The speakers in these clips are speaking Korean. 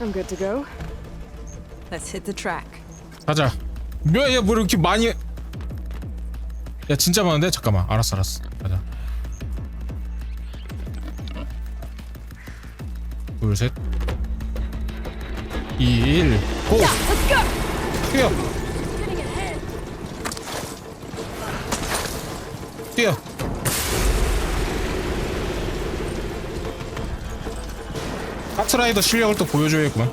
I'm good to go. Let's hit the track. 가자. 뭐야, 뭐 이렇게 많이? 야, 진짜 많은데? 잠깐만. 알았어, 알았어. 가자. 둘, 셋. 2, 1, 고! Let's go! 뛰어! 뛰어! 카트라이더 실력을 또 보여줘야겠구만.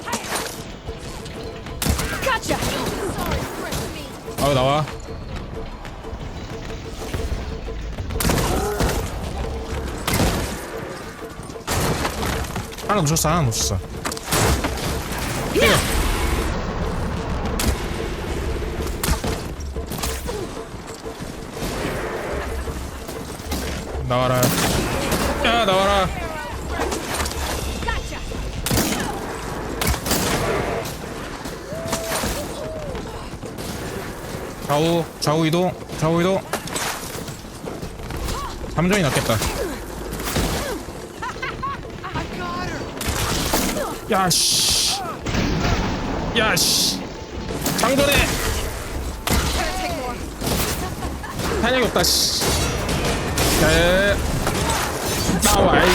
아유 나와. 하나 놓쳤어 하나 놓쳤어. 뛰어 나와라. 야 나와라 좌우 좌우 이동 좌우 이동. 3점이 낫겠다. 야씨. 야씨. 장전해. 탄약이 없다 씨. 야야 나와 이.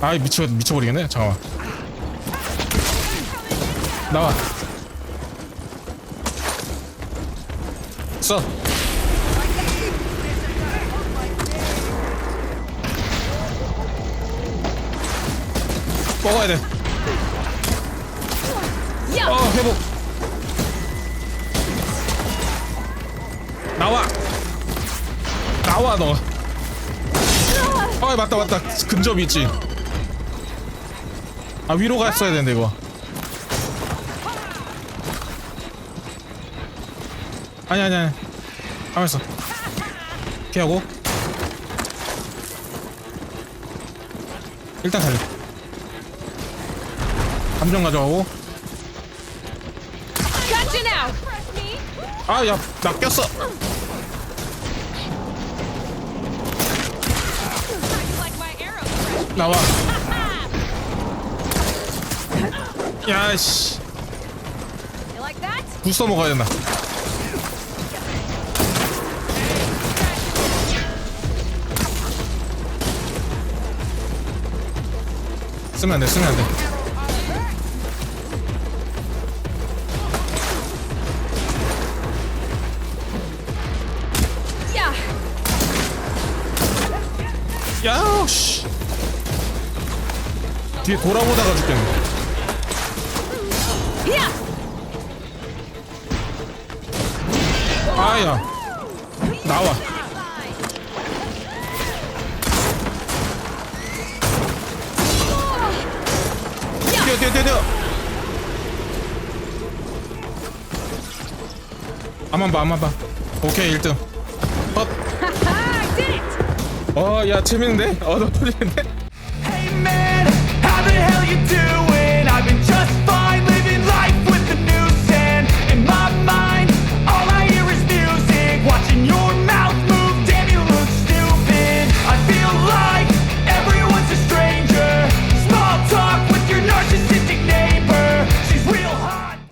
아이 미쳐 미쳐버리겠네? 잠깐만. 나와 써 먹어야 돼. 어 회복. 나와. 나와 너. 어 맞다 맞다 근접이 있지. 아 위로 갔어야 되는데 이거. 아니 아니 아니. 가만 있어. 피하고. 일단 살려. 감정 가져가고. Gotcha now! 아, 야, 나 꼈어. Like my arrow. 나와. 야, 씨. You like that? 부숴 먹어야 된다. 쓰면 안 돼, 쓰면 안 돼. Yeah! 야, 씨. 뒤에 돌아보다가 죽겠네. 아야. 나와. 뛰어, 뛰어, 뛰어. 앞만 봐, 앞만 봐. 오케이, 1등. 헛. I did it! 어, 야, 재밌는데? 어, 너 재밌는데? Hey man, how the hell you doing?